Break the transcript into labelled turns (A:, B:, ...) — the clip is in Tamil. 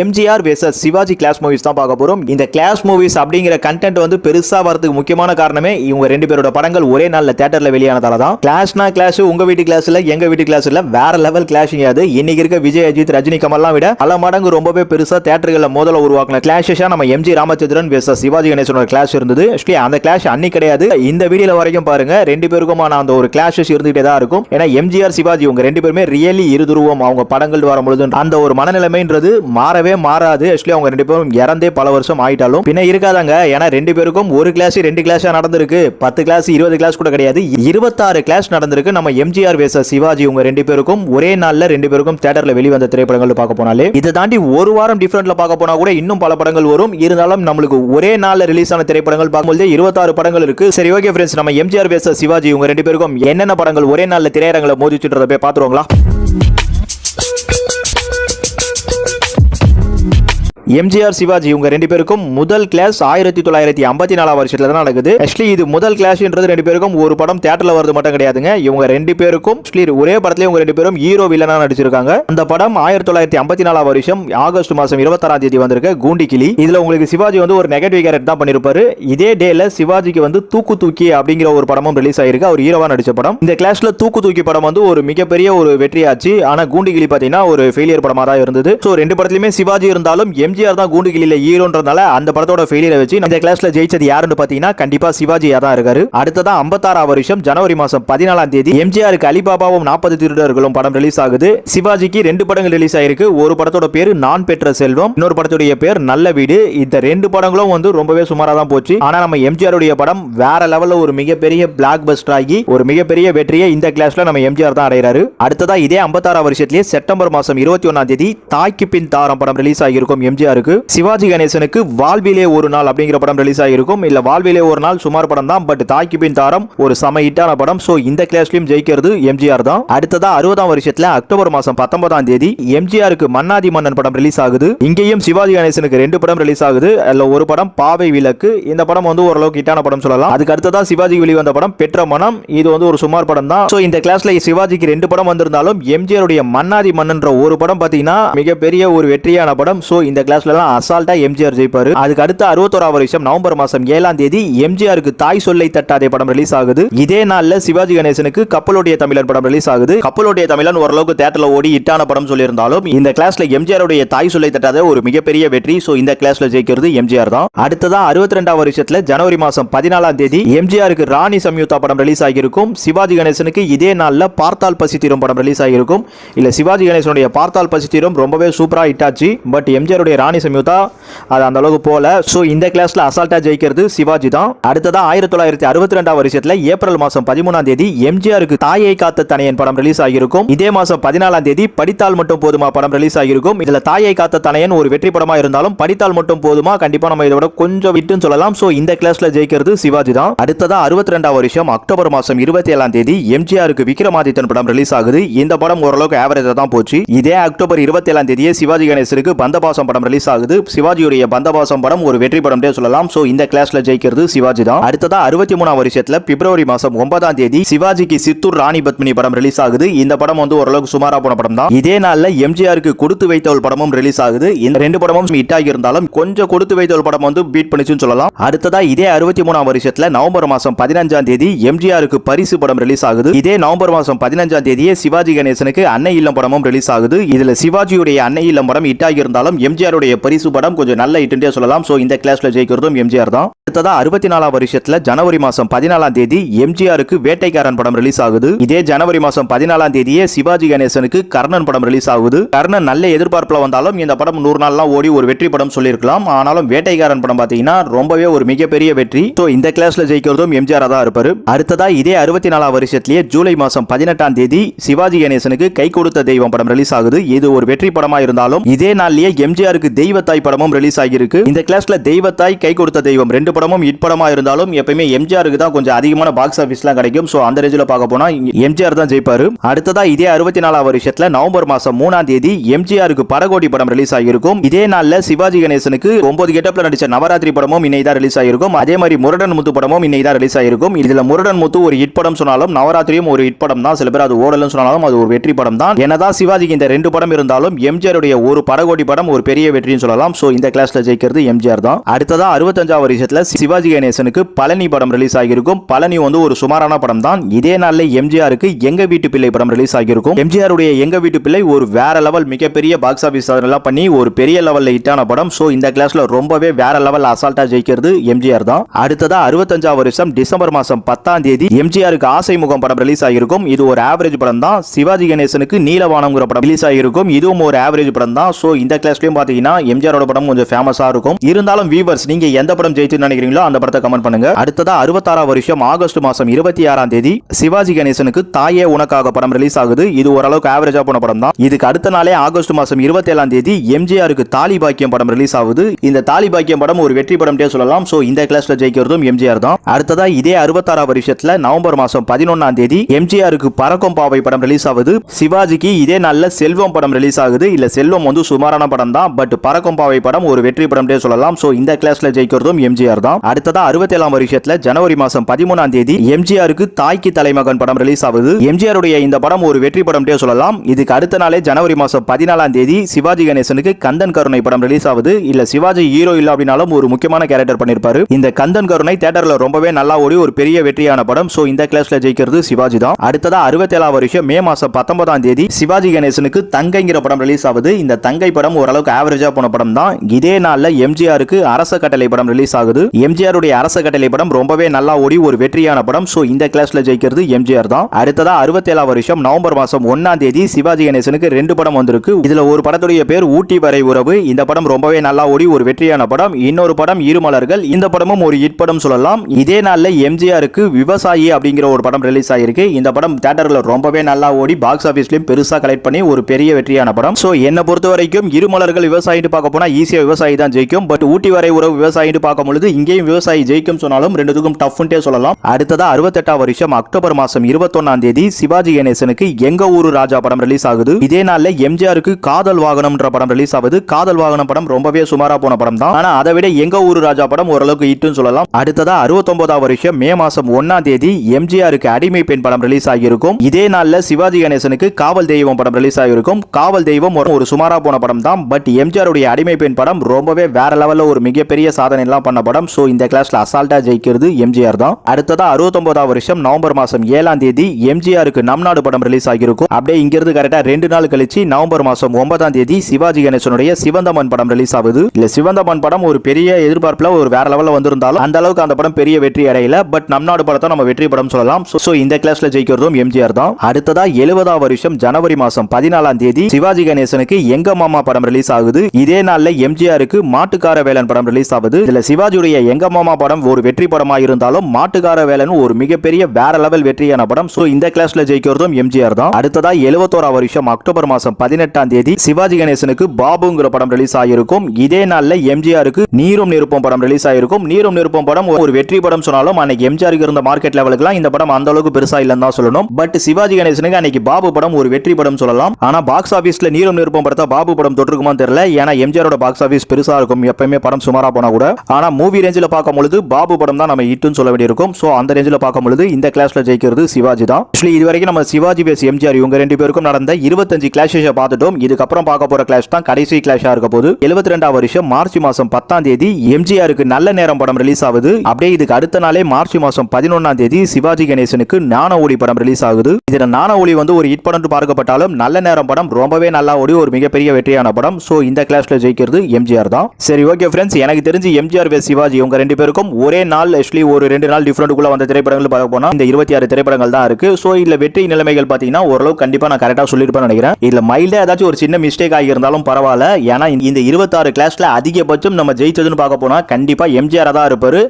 A: MGR versus Sivaji class movies தான் பார்க்க போறோம். இந்த கிளாஸ் மூவிஸ் அப்படிங்கிற கண்டென்ட் வந்து பெருசா வரதுக்கு முக்கியமான காரணமே இவங்க ரெண்டு பேரோட படங்கள் ஒரே நாள்ல தியேட்டர்ல வெளியானதால தான். கிளாஸ்னா கிளாஸ் உங்க வீட்டு கிளாஸ் இல்ல எங்க வீட்டு கிளாஸ் இல்ல வேற லெவல் கிளாஷிங் அது இன்னைக்கு இருக்க விஜய் அஜித் ரஜினி கமல்லாம் விட பல மடங்கு ரொம்பவே பெருசா தியேட்டர்கள்ல முதல்ல உருவாக்கின கிளாஷஸா நம்ம எம்ஜி ராமச்சந்திரன் வேசஸ் சிவாஜி கணேசனோட கிளாஸ் இருந்தது. ஆக்சுவலி அந்த கிளாஷ் அன்னைக்கு கிடையாது. இந்த வீடியோல வரைக்கும் பாருங்க ரெண்டு பேருக்குமான அந்த ஒரு கிளாஷஸ் இருந்துகிட்டே தான் இருக்கும். ஏன்னா எம்ஜிஆர் சிவாஜி இவங்க ரெண்டு பேருமே ரியலி இருதுருவம். அவங்க படங்கள் வரும்பொழுது அந்த ஒரு மனநிலைமைன்றது மா மாறவே மாறாது. ஆக்சுவலி அவங்க ரெண்டு பேரும் இறந்தே பல வருஷம் ஆயிட்டாலும். பின்ன இருக்காதாங்க. ஏன்னா ரெண்டு பேருக்கும் ஒரு கிளாஸ் ரெண்டு கிளாஸ் நடந்திருக்கு. பத்து கிளாஸ் இருபது கிளாஸ் கூட கிடையாது. இருபத்தாறு கிளாஸ் நடந்திருக்கு. நம்ம எம்ஜிஆர் வேச சிவாஜி இவங்க ரெண்டு பேருக்கும். ஒரே நாள்ல ரெண்டு பேருக்கும் தியேட்டர்ல வெளிவந்த திரைப்படங்கள் பார்க்க போனாலே. இதை தாண்டி ஒரு வாரம் டிஃபரெண்ட்ல பார்க்க போனா கூட இன்னும் பல படங்கள் வரும். இருந்தாலும் நம்மளுக்கு ஒரே நாள்ல ரிலீஸ் ஆன திரைப்படங்கள் பார்க்கும்போது இருபத்தாறு படங்கள் இருக்கு. சரி ஓகே ஃப்ரெண்ட்ஸ் நம்ம எம்ஜிஆர் வேச சிவாஜி இவங்க ரெண்டு பேருக்கும் என்னென்ன படங்கள் ஒரே நாள்ல திரையரங்களை மோதிச்சுட்டு போய் பார்த்துருவாங்களா? எம்ஜிஆர் சிவாஜி இவங்க ரெண்டு பேருக்கும் முதல் கிளாஸ் ஆயிரத்தி தொள்ளாயிரத்தி ஐம்பத்தி நாலாம் வருஷத்துல தான் நடக்குது. ஆக்சுவலி இது முதல் கிளாஸ்ன்றது ரெண்டு பேருக்கும் ஒரு படம் தேட்டர்ல வருது மட்டும் கிடையாதுங்க. இவங்க ரெண்டு பேருக்கும் ஒரே படத்துல இவங்க ரெண்டு பேரும் ஹீரோ வில்லனா நடிச்சிருக்காங்க. அந்த படம் ஆயிரத்தி தொள்ளாயிரத்தி ஐம்பத்தி நாலாம் வருஷம் ஆகஸ்ட் மாசம் இருபத்தாறாம் தேதி வந்திருக்க கூண்டி கிளி இதுல உங்களுக்கு சிவாஜி வந்து ஒரு நெகட்டிவ் கேரக்டர் தான் பண்ணிருப்பாரு. இதே டேல சிவாஜிக்கு வந்து தூக்கு தூக்கி அப்படிங்கிற ஒரு படமும் ரிலீஸ் ஆயிருக்கு. அவர் ஹீரோவா நடிச்ச படம். இந்த கிளாஸ்ல தூக்கு தூக்கி படம் வந்து ஒரு மிகப்பெரிய ஒரு வெற்றியாச்சு. ஆனா கூண்டி கிளி பாத்தீங்கன்னா ஒரு ஃபெயிலியர் படமா தான் இருந்தது. ஸோ ரெண்டு படத்துலயுமே சிவாஜி இருந்தாலும் எம்ஜி எம்ஜிஆர் தான் கூண்டு கிளியில ஹீரோன்றதால அந்த படத்தோட ஃபெயிலியரை வச்சு இந்த கிளாஸ்ல ஜெயிச்சது யாருன்னு பாத்தீங்கன்னா கண்டிப்பா சிவாஜியா தான் இருக்காரு. அடுத்ததா ஐம்பத்தாறாவது வருஷம் ஜனவரி மாசம் பதினாலாம் தேதி எம்ஜிஆருக்கு அலிபாபாவும் நாற்பது திருடர்களும் படம் ரிலீஸ் ஆகுது. சிவாஜிக்கு ரெண்டு படங்கள் ரிலீஸ் ஆயிருக்கு. ஒரு படத்தோட பேரு நான் பெற்ற செல்வம் இன்னொரு படத்துடைய பேர் நல்ல வீடு. இந்த ரெண்டு படங்களும் வந்து ரொம்பவே சுமாரா தான் போச்சு. ஆனா நம்ம எம்ஜிஆர் உடைய படம் வேற லெவல்ல ஒரு மிகப்பெரிய பிளாக் பஸ்டர் ஆகி ஒரு மிகப்பெரிய வெற்றியை இந்த கிளாஸ்ல நம்ம எம்ஜிஆர் தான் அடைகிறாரு. அடுத்ததா இதே ஐம்பத்தாறாம் வருஷத்திலேயே செப்டம்பர் மாசம் இருபத்தி ஒன்னாம் தேதி தாய்க்கு பின் தாரம் படம் ரிலீஸ் ஆகியிருக்கும் எம்ஜிஆர். எம்ஜிஆருக்கு சிவாஜி கணேசனுக்கு வாழ்விலே ஒரு நாள் அப்படிங்கிற படம் ரிலீஸ் ஆகிருக்கும் இல்ல வாழ்விலே ஒரு நாள் சுமார் படம் தான் பட் தாய்க்கு பின் தாரம் ஒரு சம ஹிட்டான படம். சோ இந்த கிளாஸ்லயும் ஜெயிக்கிறது எம்ஜிஆர் தான். அடுத்ததா அறுபதாம் வருஷத்துல அக்டோபர் மாசம் பத்தொன்பதாம் தேதி எம்ஜிஆருக்கு மன்னாதி மன்னன் படம் ரிலீஸ் ஆகுது. இங்கேயும் சிவாஜி கணேசனுக்கு ரெண்டு படம் ரிலீஸ் ஆகுது. அதுல ஒரு படம் பாவை விளக்கு. இந்த படம் வந்து ஓரளவுக்கு ஹிட்டான படம் சொல்லலாம். அதுக்கு அடுத்ததா சிவாஜி வெளிவந்த படம் பெற்ற மனம். இது வந்து ஒரு சுமார் படம் தான். சோ இந்த கிளாஸ்ல சிவாஜிக்கு ரெண்டு படம் வந்திருந்தாலும் எம்ஜிஆருடைய மன்னாதி மன்னன்ற ஒரு படம் பாத்தீங்கன்னா மிகப்பெரிய ஒரு வெற்றியான படம். சோ இந்த கிளாஸ்லலாம் அசால்ட்டாக அசால்ட்டா எம்ஜிஆர் ஜெயிப்பார். அதுக்கு அடுத்த அறுபத்தோராவது வருஷம் நவம்பர் மாசம் ஏழாம் தேதி எம்ஜிஆருக்கு தாய் சொல்லை தட்டாதே படம் ரிலீஸ் ஆகுது. இதே நாள்ல சிவாஜி கணேசனுக்கு கப்பலுடைய தமிழன் படம் ரிலீஸ் ஆகுது. கப்பலுடைய தமிழன் ஓரளவுக்கு தேட்டர்ல ஓடி ஹிட்டான படம் சொல்லியிருந்தாலும் இந்த கிளாஸ்ல எம்ஜிஆருடைய தாய் சொல்லை தட்டாத ஒரு மிகப்பெரிய வெற்றி. சோ இந்த கிளாஸ்ல ஜெயிக்கிறது எம்ஜிஆர் தான். அடுத்ததான் அறுபத்தி ரெண்டாவது வருஷத்துல ஜனவரி மாசம் பதினாலாம் தேதி எம்ஜிஆருக்கு ராணி சம்யுக்தா படம் ரிலீஸ் ஆகியிருக்கும். சிவாஜி கணேசனுக்கு இதே நாள்ல பார்த்தால் பசி தீரும் படம் ரிலீஸ் ஆகியிருக்கும். இல்ல சிவாஜி கணேசனுடைய பார்த்தால் பசி தீரும் ரொம்பவே சூப்பரா ஹிட் ஆச்சு. பட் எம்ஜிஆருடைய ராணி சம்யுதா அது அந்த அளவுக்கு போல. ஸோ இந்த கிளாஸ்ல அசால்ட்டா ஜெயிக்கிறது சிவாஜி தான். அடுத்ததா ஆயிரத்தி தொள்ளாயிரத்தி அறுபத்தி ரெண்டாம் வருஷத்துல ஏப்ரல் மாசம் பதிமூணாம் தேதி எம்ஜிஆருக்கு தாயை காத்த தனையன் படம் ரிலீஸ் ஆகியிருக்கும். இதே மாசம் பதினாலாம் தேதி படித்தால் மட்டும் போதுமா படம் ரிலீஸ் ஆகியிருக்கும். இதுல தாயை காத்த தனையன் ஒரு வெற்றி படமா இருந்தாலும் படித்தால் மட்டும் போதுமா? கண்டிப்பா நம்ம இதோட கொஞ்சம் விட்டுன்னு சொல்லலாம். ஸோ இந்த கிளாஸ்ல ஜெயிக்கிறது சிவாஜி தான். அடுத்ததா அறுபத்தி ரெண்டாம் வருஷம் அக்டோபர் மாசம் இருபத்தி ஏழாம் தேதி எம்ஜிஆருக்கு விக்ரமாதித்தன் படம் ரிலீஸ் ஆகுது. இந்த படம் ஓரளவுக்கு ஆவரேஜா தான் போச்சு. இதே அக்டோபர் இருபத்தி ஏழாம் தேதியே சிவாஜி கணேசருக்கு பந்தபாசம் படம் ரிலீஸ் ஆகுது சிவாஜியுடைய பந்தபாசம் படம் ஒரு வெற்றி படம் சொல்லலாம். சோ இந்த கிளாஸ்ல ஜெயிக்கிறது சிவாஜி தான். அடுத்ததா அறுபத்தி மூணாம் வருஷத்துல பிப்ரவரி மாசம் ஒன்பதாம் தேதி சிவாஜிக்கு சித்தூர் ராணி பத்மினி படம் ரிலீஸ் ஆகுது இந்த படம் வந்து ஓரளவுக்கு சுமாரா போன படம் தான். இதே நாள்ல எம்ஜிஆருக்கு கொடுத்து வைத்தவள் படமும் ரிலீஸ் ஆகுது இந்த ரெண்டு படமும் ஹிட் ஆகி இருந்தாலும் கொஞ்சம் கொடுத்து வைத்தவள் படம் வந்து பீட் பண்ணிச்சுன்னு சொல்லலாம். அடுத்ததா இதே அறுபத்தி மூணாம் வருஷத்துல நவம்பர் மாசம் பதினஞ்சாம் தேதி எம்ஜிஆருக்கு பரிசு படம் ரிலீஸ் ஆகுது இதே நவம்பர் மாசம் பதினஞ்சாம் தேதியே சிவாஜி கணேசனுக்கு அன்னை இல்லம் படமும் ரிலீஸ் ஆகுது இதுல சிவாஜியுடைய அன்னை இல்லம் படம் ஹிட் ஆகி இருந்தாலும் எம்ஜிஆருடைய பரிசு படம் கொஞ்சம் நல்ல ஹிட்ன்றே சொல்லலாம். ஸோ இந்த கிளாஸ்ல ஜெயிக்கிறதும் எம்ஜிஆர் தான். அடுத்ததா அறுபத்தி நாலாம் வருஷத்துல ஜனவரி மாசம் பதினாலாம் தேதி எம்ஜிஆருக்கு வேட்டைக்காரன் படம் ரிலீஸ் ஆகுது. இதே ஜனவரி மாசம் பதினாலாம் தேதியே சிவாஜி கணேசனுக்கு கர்ணன் படம் ரிலீஸ் ஆகுது. கர்ணன் நல்ல எதிர்பார்ப்புல வந்தாலும் இந்த படம் நூறு நாள்லாம் ஓடி ஒரு வெற்றி படம் சொல்லியிருக்கலாம். ஆனாலும் வேட்டைக்காரன் படம் பாத்தீங்கன்னா ரொம்பவே ஒரு மிகப்பெரிய வெற்றி. ஸோ இந்த கிளாஸ்ல ஜெயிக்கிறதும் எம்ஜிஆர் தான் இருப்பாரு. அடுத்ததா இதே அறுபத்தி நாலாம் வருஷத்திலேயே ஜூலை மாசம் பதினெட்டாம் தேதி சிவாஜி கணேசனுக்கு கை கொடுத்த தெய்வம் படம் ரிலீஸ் ஆகுது. இது ஒரு வெற்றி படமா இருந்தாலும் இதே நாள்லயே எம்ஜிஆருக்கு கணேசனுக்கு தெய்வத்தாய் படமும் ரிலீஸ் ஆகியிருக்கு. இந்த கிளாஸ்ல தெய்வத்தாய் கை கொடுத்த தெய்வம். ரெண்டு படமும் ஹிட் படமா இருந்தாலும் எப்பயுமே எம்ஜிஆருக்கு தான் கொஞ்சம் அதிகமான பாக்ஸ் ஆஃபீஸ்லாம் கிடைக்கும். ஸோ அந்த ரேஞ்சில் பார்க்க போனா எம்ஜிஆர் தான் ஜெயிப்பாரு. அடுத்ததா இதே அறுபத்தி நாலாவது வருஷத்துல நவம்பர் மாசம் மூணாம் தேதி எம்ஜிஆருக்கு படகோடி படம் ரிலீஸ் ஆகியிருக்கும். இதே நாள்ல சிவாஜி கணேசனுக்கு ஒன்பது கெட்டப்ல நடிச்ச நவராத்திரி படமும் இன்னைக்கு தான் ரிலீஸ் ஆகிருக்கும் அதே மாதிரி முரடன் முத்து படமும் இன்னைக்கு தான் ரிலீஸ் ஆகிருக்கும் இதுல முரடன் முத்து ஒரு ஹிட் படம் சொன்னாலும் நவராத்திரியும் ஒரு ஹிட் படம் தான். சில பேர் அது ஓடலன்னு சொன்னாலும் அது ஒரு வெற்றி படம் தான். என்னதான் சிவாஜிக்கு இந்த ரெண்டு படம் இருந்தாலும் எம்ஜிஆருடைய ஒரு படகோடி படம் ஒரு பெரிய வெற்றின்னு சொல்லலாம். சோ இந்த கிளாஸ்ல ஜெயிக்கிறது எம்ஜிஆர் தான். அடுத்ததா அறுபத்தஞ்சாவது வருஷத்துல சிவாஜி கணேசனுக்கு பழனி படம் ரிலீஸ் ஆகியிருக்கும். பழனி வந்து ஒரு சுமாரான படம் தான். இதே நாள்ல எம்ஜிஆருக்கு எங்க வீட்டு பிள்ளை படம் ரிலீஸ் ஆகியிருக்கும். எம்ஜிஆருடைய எங்க வீட்டு பிள்ளை ஒரு வேற லெவல் மிகப்பெரிய பாக்ஸ் ஆஃபீஸ் எல்லாம் பண்ணி ஒரு பெரிய லெவல்ல ஹிட்டான படம். சோ இந்த கிளாஸ்ல ரொம்பவே வேற லெவல் அசால்ட்டா ஜெயிக்கிறது எம்ஜிஆர் தான். அடுத்ததா அறுபத்தஞ்சாவது வருஷம் டிசம்பர் மாசம் பத்தாம் தேதி எம்ஜிஆருக்கு ஆசை முகம் படம் ரிலீஸ் ஆகியிருக்கும். இது ஒரு ஆவரேஜ் படம் தான். சிவாஜி கணேசனுக்கு நீலவானம்ங்கிற படம் ரிலீஸ் ஆகியிருக்கும். இதுவும் ஒரு ஆவரேஜ் படம் தான். சோ இந்த கிளாஸ்லயும் பாத்தீங்கன்னா எம்ஜிஆரோட படம் கொஞ்சம் ஃபேமஸா இருக்கும். இருந்தாலும் வியூவர்ஸ் நீங்க எந்த படம் ஜெயிச்சு நினைக்கிறீங்களோ அந்த படத்தை கமெண்ட் பண்ணுங்க. அடுத்ததா அறுபத்தாறாம் வருஷம் ஆகஸ்ட் மாசம் இருபத்தி ஆறாம் தேதி சிவாஜி கணேசனுக்கு தாயே உனக்காக படம் ரிலீஸ் ஆகுது. இது ஓரளவுக்கு ஆவரேஜா போன படம் தான் இதுக்கு அடுத்த நாளே ஆகஸ்ட் மாசம் இருபத்தி ஏழாம் தேதி எம்ஜிஆருக்கு தாலி பாக்கியம் படம் ரிலீஸ் ஆகுது. இந்த தாலி பாக்கியம் படம் ஒரு வெற்றி படம் சொல்லலாம். சோ இந்த கிளாஸ்ல ஜெயிக்கிறதும் எம்ஜிஆர் தான் அடுத்ததா இதே அறுபத்தாறாம் வருஷத்துல நவம்பர் மாசம் பதினொன்னாம் தேதி எம்ஜிஆருக்கு பறக்கும் பாவை படம் ரிலீஸ் ஆகுது. சிவாஜிக்கு இதே நாள்ல செல்வம் படம் ரிலீஸ் ஆகுது. இல்ல செல்வம் வந்து சுமாரான படம் தான் பட் பறக்கும் பாவை படம் ஒரு வெற்றி படம் சொல்லலாம். சோ இந்த கிளாஸ்ல ஜெயிக்கிறதும் எம்ஜிஆர் தான். அடுத்ததா அறுபத்தி ஏழாம் வருஷத்துல ஜனவரி மாசம் பதிமூணாம் தேதி எம்ஜிஆருக்கு தாய்க்கு தலைமகன் படம் ரிலீஸ் ஆகுது. எம்ஜிஆருடைய இந்த படம் ஒரு வெற்றி படம் சொல்லலாம். இதுக்கு அடுத்த நாளே ஜனவரி மாசம் பதினாலாம் தேதி சிவாஜி கணேசனுக்கு கந்தன் கருணை படம் ரிலீஸ் ஆகுது. இல்ல சிவாஜி ஹீரோ இல்ல அப்படின்னாலும் ஒரு முக்கியமான கேரக்டர் பண்ணிருப்பாரு. இந்த கந்தன் கருணை தேட்டர்ல ரொம்பவே நல்லா ஓடி ஒரு பெரிய வெற்றியான படம். சோ இந்த கிளாஸ்ல ஜெயிக்கிறது சிவாஜி தான். அடுத்ததா அறுபத்தி ஏழாம் வருஷம் மே மாசம் பத்தொன்பதாம் தேதி சிவாஜி கணேசனுக்கு தங்கைங்கிற படம் ரிலீஸ் ஆகுது. இந்த தங்கை படம் ஓரளவுக்கு ஆவரேஜ் போன படம் தான். இதே நாளில் எம்ஜிஆருக்கு அரச கட்டளை படம் ரிலீஸ் ஆகுது. எம்ஜிஆருடைய அரச கட்டளை படம் ரொம்பவே நல்லா ஓடி ஒரு வெற்றியான படம். ஸோ இந்த கிளாஸ்ல ஜெயிக்கிறது எம்ஜிஆர் தான். அடுத்ததா அறுபத்தேழாம் வருஷம் நவம்பர் மாசம் ஒன்னாம் தேதி சிவாஜி கணேசனுக்கு ரெண்டு படம் வந்திருக்கு. இதுல ஒரு படத்துடைய பேர் ஊட்டி வரை உறவு. இந்த படம் ரொம்பவே நல்லா ஓடி ஒரு வெற்றியான படம். இன்னொரு படம் இருமலர்கள். இந்த படமும் ஒரு ஹிட் படம் சொல்லலாம். இதே நாளில் எம்ஜிஆருக்கு விவசாயி அப்படிங்கிற ஒரு படம் ரிலீஸ் ஆகிருக்கு இந்த படம் தேட்டரில் ரொம்பவே நல்லா ஓடி பாக்ஸ் ஆஃபீஸ்லையும் பெருசாக கலெக்ட் பண்ணி ஒரு பெரிய வெற்றியான படம். ஸோ என்னை பொறுத்த வரைக்கும் இருமலர்கள் விவசாயிட்டு பார்க்க போனால் ஈஸியாக விவசாயி தான் ஜெயிக்கும். பட் ஊட்டி வரை உறவு விவசாயிட்டு பார்க்கும் பொழுது இங்கேயும் விவசாயி ஜெயிக்கும் சொன்னாலும் ரெண்டுத்துக்கும் டஃப்ன்ட்டே சொல்லலாம். அடுத்ததா அறுபத்தெட்டாம் வருஷம் அக்டோபர் மாசம் இருபத்தொன்னாம் தேதி சிவாஜி கணேசனுக்கு எங்க ஊரு ராஜா படம் ரிலீஸ் ஆகுது. இதே நாளில் எம்ஜிஆருக்கு காதல் வாகனம்ன்ற படம் ரிலீஸ் ஆகுது. காதல் வாகனம் படம் ரொம்பவே சுமாரா போன படம் தான். ஆனா அதை விட எங்க ஊரு ராஜா படம் ஓரளவுக்கு ஹிட்னு சொல்லலாம். அடுத்ததா அறுபத்தொன்பதாம் வருஷம் மே மாசம் ஒன்னாம் தேதி எம்ஜிஆருக்கு அடிமை பெண் படம் ரிலீஸ் ஆகியிருக்கும். இதே நாளில் சிவாஜி கணேசனுக்கு காவல் தெய்வம் படம் ரிலீஸ் ஆகியிருக்கும். காவல் தெய்வம் ஒரு- ஒரு சுமாரா போன படம் தான். பட் எம்ஜிஆர் எம்ஜிஆருடைய அடிமை பெண் படம் ரொம்பவே வேற லெவல்ல ஒரு மிகப்பெரிய சாதனை எல்லாம் பண்ண படம். சோ இந்த கிளாஸ்ல அசால்ட்டா ஜெயிக்கிறது எம்ஜிஆர் தான். அடுத்ததா அறுபத்தொன்பதாம் வருஷம் நவம்பர் மாசம் ஏழாம் தேதி எம்ஜிஆருக்கு நம் நாடு படம் ரிலீஸ் ஆகியிருக்கும். அப்படியே இங்கிருந்து கரெக்டா ரெண்டு நாள் கழிச்சு நவம்பர் மாசம் ஒன்பதாம் தேதி சிவாஜி கணேசனுடைய சிவந்தமன் படம் ரிலீஸ் ஆகுது. இல்ல சிவந்தமன் படம் ஒரு பெரிய எதிர்பார்ப்புல ஒரு வேற லெவல்ல வந்திருந்தாலும் அந்த அளவுக்கு அந்த படம் பெரிய வெற்றி அடையல. பட் நம் நாடு படத்தை நம்ம வெற்றி படம் சொல்லலாம். சோ இந்த கிளாஸ்ல ஜெயிக்கிறதும் எம்ஜிஆர் தான். அடுத்ததா எழுபதாம் வருஷம் ஜனவரி மாசம் பதினாலாம் தேதி சிவாஜி கணேசனுக்கு எங்க மாமா படம் ரிலீஸ் ஆகுது. இதே நாள்ல எம்ஜிஆருக்கு மாட்டுக்கார வேலன் படம் ரிலீஸ் ஆகுது. இதுல சிவாஜியுடைய எங்க மாமா படம் ஒரு வெற்றி படமா இருந்தாலும் மாட்டுக்கார வேலன் ஒரு மிகப்பெரிய வேற லெவல் வெற்றியான படம். சோ இந்த கிளாஸ்ல ஜெயிக்கிறதும் எம்ஜிஆர் தான். அடுத்ததா எழுபத்தோரா வருஷம் அக்டோபர் மாசம் பதினெட்டாம் தேதி சிவாஜி கணேசனுக்கு பாபுங்கிற படம் ரிலீஸ் ஆகிருக்கும் இதே நாள்ல எம்ஜிஆருக்கு நீரும் நெருப்பம் படம் ரிலீஸ் ஆகிருக்கும் நீரும் நெருப்பம் படம் ஒரு வெற்றி படம் சொன்னாலும் அன்னைக்கு எம்ஜிஆருக்கு இருந்த மார்க்கெட் லெவலுக்குலாம் இந்த படம் அந்த அளவுக்கு பெருசா இல்லைன்னு தான் சொல்லணும். பட் சிவாஜி கணேசனுக்கு அன்னைக்கு பாபு படம் ஒரு வெற்றி படம் சொல்லலாம். ஆனா பாக்ஸ் ஆபீஸ்ல நீரும் நெருப்பம் படத்தை பாபு படம் தொட்டிருக்குமான்னு தெரியல. ஏன்னா எம்ஜிஆரோட பாக்ஸ் ஆஃபீஸ் பெருசா இருக்கும். எப்பயுமே படம் சுமாரா போனா கூட. ஆனா மூவி ரேஞ்சில் பார்க்கும் பொழுது பாபு படம் தான் நம்ம இட்டுன்னு சொல்ல வேண்டியிருக்கும். ஸோ அந்த ரேஞ்சில் பார்க்கும் பொழுது இந்த கிளாஸ்ல ஜெயிக்கிறது சிவாஜி தான். ஆக்சுவலி இது வரைக்கும் நம்ம சிவாஜி பேஸ் எம்ஜிஆர் இவங்க ரெண்டு பேருக்கும் நடந்த இருபத்தஞ்சு கிளாஷஸ் பார்த்துட்டோம். இதுக்கப்புறம் பார்க்க போற கிளாஷ் தான் கடைசி கிளாஷா இருக்க போது எழுபத்தி ரெண்டாம் வருஷம் மார்ச் மாசம் பத்தாம் தேதி எம்ஜிஆருக்கு நல்ல நேரம் படம் ரிலீஸ் ஆகுது. அப்படியே இதுக்கு அடுத்த நாளே மார்ச் மாசம் பதினொன்றாம் தேதி சிவாஜி கணேசனுக்கு ஞான ஒளி படம் ரிலீஸ் ஆகுது. இதுல ஞான ஒளி வந்து ஒரு ஹிட் படம் பார்க்கப்பட்டாலும் நல்ல நேரம் படம் ரொம்பவே நல்லா ஓடி ஒரு மிகப்பெரிய வெற்றியான படம். சோ இந்த கிளாஸ்ல ஜெயிக்கிறது எம்ஜிஆர் தான். சரி ஓகே ஃப்ரெண்ட்ஸ் எனக்கு தெரிஞ்சு எம்ஜிஆர் வே சிவாஜி இவங்க ரெண்டு பேருக்கும் ஒரே நாள் ஆக்சுவலி ஒரு ரெண்டு நாள் டிஃபரெண்ட்டுக்குள்ள வந்த திரைப்படங்கள் பார்க்க போனா இந்த இருபத்தி ஆறு திரைப்படங்கள் தான் இருக்கு. சோ இதுல வெற்றி நிலைமைகள் பாத்தீங்கன்னா ஓரளவு கண்டிப்பா நான் கரெக்டா சொல்லிருப்பேன் நினைக்கிறேன். இதுல மைல்டா ஏதாச்சும் ஒரு சின்ன மிஸ்டேக் ஆகியிருந்தாலும் பரவாயில்ல. ஏன்னா இந்த- இந்த இருபத்தாறு கிளாஸ்ல அதிகபட்சம் நம்ம ஜெயிச்சதுன்னு பார்க்க போனா கண்டிப்பா எம்ஜிஆர் தான் இருப்பாரு.